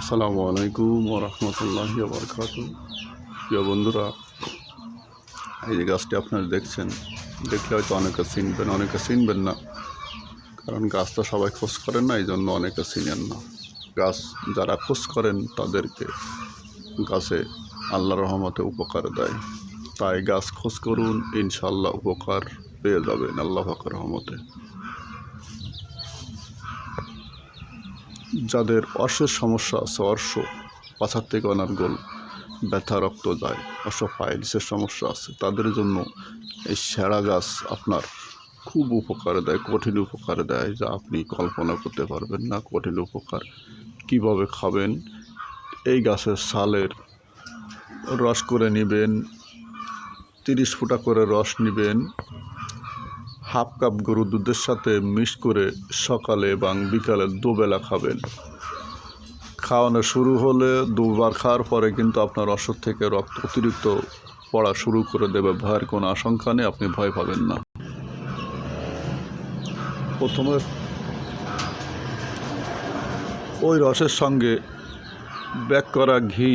আসসালামু আলাইকুম রহমতুল্লাহি বরকাত প্রিয় বন্ধুরা, এই যে গাছটি আপনারা দেখছেন, দেখলে হয়তো অনেকে চিনবেন অনেকে চিনবেন না। কারণ গাছ তো সবাই খোঁজ করেন না এই জন্য অনেকে চিনেন না। গাছ যারা খোঁজ করেন, তাদেরকে গাছে আল্লাহ রহমতে উপকার দেয়। তাই গাছ খোঁজ করুন ইনশাল্লাহ উপকার পেয়ে যাবেন আল্লাহ রহমতে। যাদের অর্শের সমস্যা আছে, অর্শ পাছার থেকে অনার্গোল ব্যথা, রক্ত যায় অর্শ পাইলসের সমস্যা আছে, তাদের জন্য এই সেরা গাছ আপনার খুব উপকার দেয়, কঠিন উপকার দেয়, যা আপনি কল্পনা করতে পারবেন না, কঠিন উপকার কীভাবে খাবেন। এই গাছের সালের রস করে নেবেন, তিরিশ ফুটা করে রস নেবেন হাফ কাপ গরুর দুধের সাথে মিক্স করে সকালে এবং বিকালে দুবেলা খাবেন। খাওয়ানো শুরু হলে দুবার খাওয়ার পরে কিন্তু আপনার অসুখ থেকে রক্ত অতিরিক্ত পড়া শুরু করে দেবে। ভয়ের কোনো আশঙ্কা নেই, আপনি ভয় পাবেন না। প্রথমে ওই রসের সঙ্গে ব্যাক করা ঘি,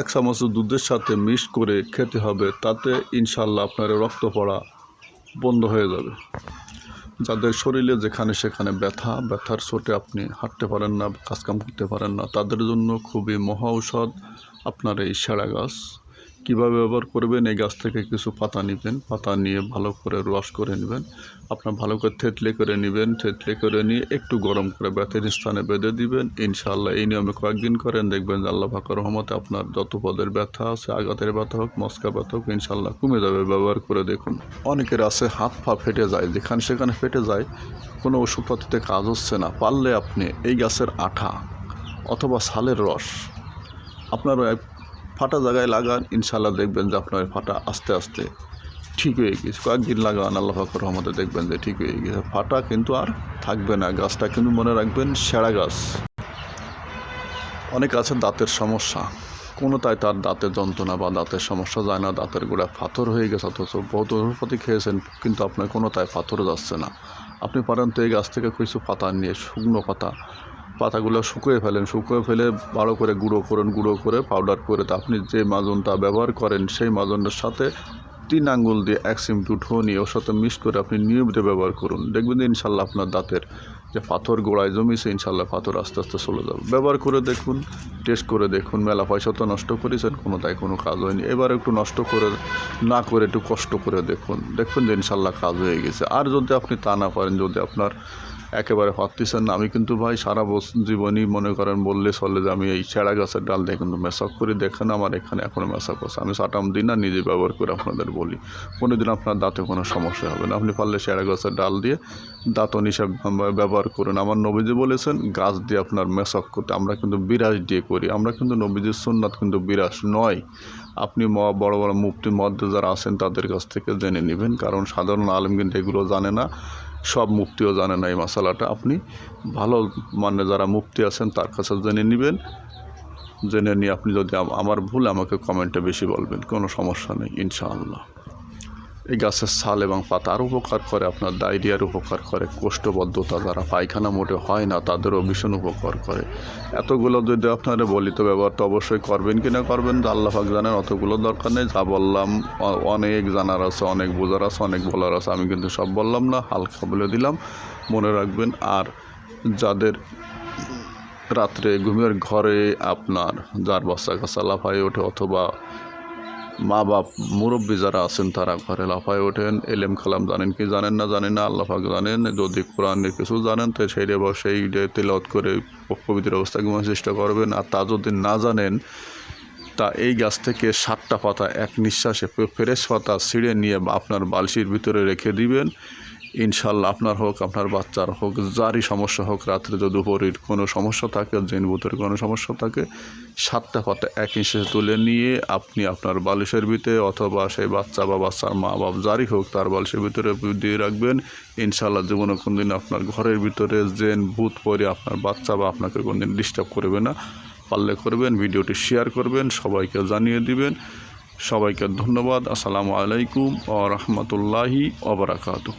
এক চামচ দুধের সাথে মিক্স করে খেতে হবে। তাতে ইনশাল্লাহ আপনার রক্ত পড়া বন্ধ হয়ে যাবে। যাদের শরীরে যেখানে সেখানে ব্যথা, ব্যথার চোটে আপনি হাঁটতে পারেন না, কাজকাম করতে পারেন না, তাদের জন্য খুবই মহা ঔষধ আপনার এই সেরা গাছ। কীভাবে ব্যবহার করবেন? এই গাছ থেকে কিছু পাতা নেবেন, পাতা নিয়ে ভালো করে রস করে নেবেন। আপনার ভালো করে থেতলে করে নেবেন, থেতলে করে নিয়ে একটু গরম করে ব্যথের স্থানে বেঁধে দিবেন। ইনশাআল্লাহ এই নিয়মে কয়েকদিন করেন, দেখবেন আল্লাহ ফাকর রহমতে আপনার যত পদের ব্যথা আছে, আঘাতের ব্যথা হোক, মস্কা ব্যথা হোক, ইনশাআল্লাহ কমে যাবে। ব্যবহার করে দেখুন। অনেকের আছে হাত পা ফেটে যায়, যেখানে সেখানে ফেটে যায়, কোনো ওষুধপাতিতে কাজ হচ্ছে না। পারলে আপনি এই গাছের আঠা অথবা ছালের রস আপনার ফাটা জায়গায় লাগান ইনশাল্লাহ দেখবেন যে আপনার ফাটা আস্তে আস্তে ঠিক হয়ে গেছে। কয়েকদিন লাগান, আল্লাহ ফাকর রহমতে দেখবেন যে ঠিক হয়ে গেছে। ফাটা কিন্তু আর থাকবে না, গাছটা কিন্তু মনে রাখবেন সেরা গাছ। অনেক আছে দাঁতের সমস্যা। কোনো তাই তার দাঁতের যন্ত্রণা বা দাঁতের সমস্যা যায় না, দাঁতের গোড়া পাথর হয়ে গেছে, অথচ বহুত ওষুধপাতি খেয়েছেন, কিন্তু আপনার কোনো তাই পাথর যাচ্ছে না। আপনি পারেন তো এই গাছ থেকে কিছু পাতা নিয়ে শুকনো পাতা পাতাগুলো শুকিয়ে ফেলেন, শুকিয়ে ফেলে ভালো করে গুঁড়ো করুন, গুঁড়ো করে পাউডার করে তা আপনি যে মাজনটা ব্যবহার করেন সেই মাজনের সাথে তিন আঙ্গুল দিয়ে এক সিমটু ঠো নিয়ে ওর সাথে মিক্স করে আপনি নিয়মিত ব্যবহার করুন। দেখবেন যে ইনশাল্লাহ আপনার দাঁতের যে পাথর গোড়ায় জমিছে, ইনশাল্লাহ পাথর আস্তে আস্তে চলে যাবে। ব্যবহার করে দেখুন টেস্ট করে দেখুন, মেলা পয়সা তো নষ্ট করেছেন কোনো তাই কোনো কাজ হয়নি। এবার একটু নষ্ট করে, না করে একটু কষ্ট করে দেখুন। দেখুন যে ইনশাল্লাহ কাজ হয়ে গেছে। আর যদি আপনি তা না পারেন যদি আপনার একেবারে পারতেছেন না। আমি কিন্তু ভাই সারা জীবনই মনে করেন বললে চলে যে আমি এই চেড়া গাছের ডাল দিয়ে কিন্তু মেশাক করি দেখেন আমার এখানে এখনও মেশাক আছে। আমি সাটাম দিন না, নিজে ব্যবহার করে আপনাদের বলি। কোনো দিন আপনার দাঁতে কোনো সমস্যা হবে না। আপনি পারলে চেড়া গাছের ডাল দিয়ে দাঁতন হিসাবে ব্যবহার করুন। আমার নবীজি বলেছেন, গাছ দিয়ে আপনার মেশাক করতে আমরা কিন্তু বিরাজ দিয়ে করি। আমরা কিন্তু নবীজির সুন্নাত কিন্তু বিরাজ নয়। আপনি বড় বড় মুফতি মধ্যে যারা আছেন তাদের কাছ থেকে জেনে নেবেন। কারণ সাধারণ আলম কিন্তু এগুলো জানে না। সব মুক্তিও জানে না এই মশালাটা আপনি ভালো মানে যারা মুক্তি আছেন, তার কাছে জেনে নেবেন। জেনে নিয়ে আপনি যদি আমার ভুল, আমাকে কমেন্টে বেশি বলবেন। কোনো সমস্যা নেই, ইনশাআল্লাহ। এই গাছের ছাল এবং পাতার উপকার করে, আপনার ডায়রিয়ার উপকার করে, কোষ্ঠবদ্ধতা যারা পায়খানা মোটে হয় না, তাদেরও ভীষণ উপকার করে। এতগুলো যদি আপনারা বলি তো ব্যবহার তো অবশ্যই করবেন কি না করবেন আল্লাহ পাক জানেন, অতগুলো দরকার নেই। যা বললাম অনেক জানার আছে, অনেক বোঝার আছে, অনেক বলার আছে, আমি কিন্তু সব বললাম না, হালকা বলে দিলাম। মনে রাখবেন, আর যাদের রাত্রে ঘুমের ঘরে আপনার যার বাচ্চা কাচ্চা লাফায় ওঠে অথবা মা বাপ মুরব্বী যারা আছেন, তারা ঘরে লাফায় ওঠেন। এলেম খালাম জানেন কি জানেন না জানেন না আল্লাহাক জানেন। যদি কোরআনের কিছু জানেন, তো সেই বা সেই তেলত করে পবিত্র অবস্থা ঘুমার চেষ্টা করবেন। আর তা যদি না জানেন, তা এই গাছ থেকে সাতটা পাতা এক নিঃশ্বাসে ফ্রেশ পাতা ছিঁড়ে নিয়ে আপনার বালসির ভিতরে রেখে দিবেন। ইনশাল্লাহ আপনার হোক, আপনার বাচ্চার হোক, যারই সমস্যা হোক, রাত্রে যদি উপরের কোনো সমস্যা থাকে, জিন ভূতের কোনো সমস্যা থাকে, সাতটা পাতা এক ইঞ্চে তুলে নিয়ে আপনি আপনার বালিশের ভিতরে অথবা সেই বাচ্চা বা বাচ্চার মা বাপ যারই হোক, তার বালিশের ভিতরে দিয়ে রাখবেন। ইনশাল্লাহ জীবনে কোনো দিন আপনার ঘরের ভিতরে জেন, ভূত পরে আপনার বাচ্চা বা আপনাকে কোনো দিন ডিস্টার্ব করবে না। পারলে করবেন, ভিডিওটি শেয়ার করবেন, সবাইকে জানিয়ে দিবেন। সবাইকে ধন্যবাদ। আসসালামু আলাইকুম ও রহমতুল্লাহি ওবরাকাতুহ